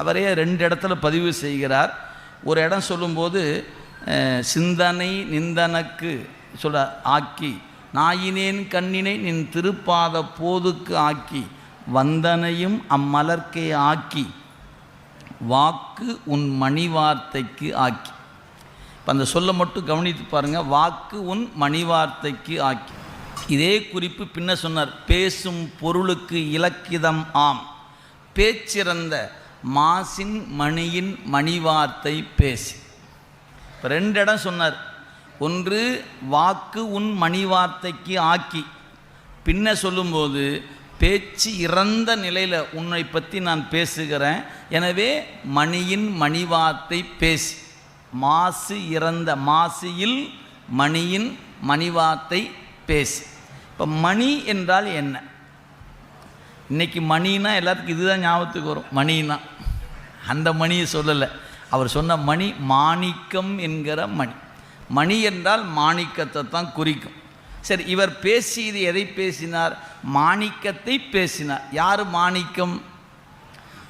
அவரே ரெண்டு இடத்துல பதிவு செய்கிறார். ஒரு இடம் சொல்லும்போது சிந்தனை நிந்தனக்கு சொல்ல ஆக்கி நாயினேன் கண்ணினை நின் திருப்பாத போதுக்கு ஆக்கி வந்தனையும் அம்மலர்க்கே ஆக்கி வாக்கு உன் மணிவார்த்தைக்கு ஆக்கி. இப்போ அந்த சொல்ல மட்டும் கவனித்து பாருங்கள் வாக்கு உன் மணிவார்த்தைக்கு ஆக்கி. இதே குறிப்பு பின்ன சொன்னார் பேசும் பொருளுக்கு இலக்கிதம் ஆம் பேச்சிறந்த மாசின் மணியின் மணிவார்த்தை பேசி. இப்போ ரெண்டு இடம் சொன்னார். ஒன்று வாக்கு உன் மணிவார்த்தைக்கு ஆக்கி. பின்ன சொல்லும்போது பேச்சு இறந்த நிலையில் உன்னை பற்றி நான் பேசுகிறேன். எனவே மணியின் மணிவார்த்தை பேசி. மாசு இறந்த மாசியில் மணியின் மணிவார்த்தை பேசி. இப்போ மணி என்றால் என்ன? இன்னைக்கு மணினா எல்லாத்துக்கும் இதுதான் ஞாபகத்துக்கு வரும். மணினா. அந்த மணியை சொல்லலை. அவர் சொன்ன மணி மாணிக்கம் என்கிற மணி. மணி என்றால் மாணிக்கத்தை தான் குறிக்கும். சரி இவர் பேசியது எதை பேசினார்? மாணிக்கத்தை பேசினார். யார் மாணிக்கம்?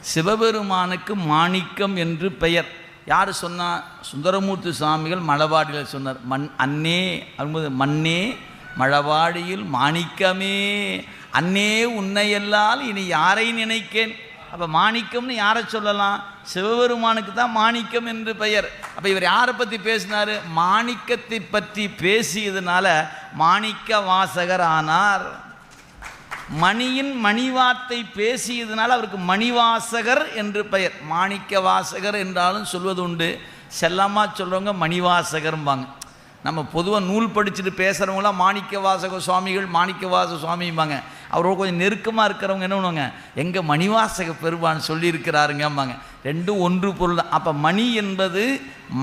சிவபெருமானுக்கு மாணிக்கம் என்று பெயர். யார் சொன்னால் சுந்தரமூர்த்தி சுவாமிகள் மழவாடியில் சொன்னார். மண் அன்னே அன்பது மண்ணே மழவாடியில் மாணிக்கமே அன்னே உன்னையல்லால் இனி யாரை நினைக்கேன்? அப்போ மாணிக்கம்னு யாரை சொல்லலாம்? சிவபெருமானுக்கு தான் மாணிக்கம் என்று பெயர். அப்போ இவர் யாரை பற்றி பேசினார்? மாணிக்கத்தை பற்றி பேசியதுனால மாணிக்க வாசகர் ஆனார். மணியின் மணிவார்த்தை பேசியதுனால அவருக்கு மணிவாசகர் என்று பெயர். மாணிக்க வாசகர் என்றாலும் சொல்வது உண்டு செல்லமாக சொல்கிறவங்க மணிவாசகர்ம்பாங்க. நம்ம பொதுவாக நூல் படிச்சுட்டு பேசுகிறவங்களாம் மாணிக்க வாசக சுவாமிகள் மாணிக்க வாச சுவாமிம்பாங்க. அவரோட கொஞ்சம் நெருக்கமாக இருக்கிறவங்க என்ன பண்ணுவாங்க? எங்கள் மணிவாசக பெருவான் சொல்லியிருக்கிறாருங்கம்பாங்க. ரெண்டும் ஒன்று பொருள் தான் அப்போ மணி என்பது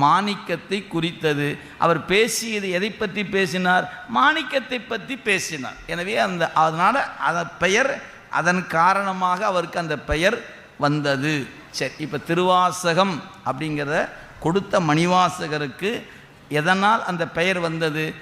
மாணிக்கத்தை குறித்தது. அவர் பேசியது எதை பற்றி பேசினார்? மாணிக்கத்தை பற்றி பேசினார். எனவே அந்த அதனால் அதன் பெயர் அதன் காரணமாக அவருக்கு அந்த பெயர் வந்தது. சரி இப்போ திருவாசகம் அப்படிங்கிறத கொடுத்த மணிவாசகருக்கு எதனால் அந்த பெயர் வந்தது?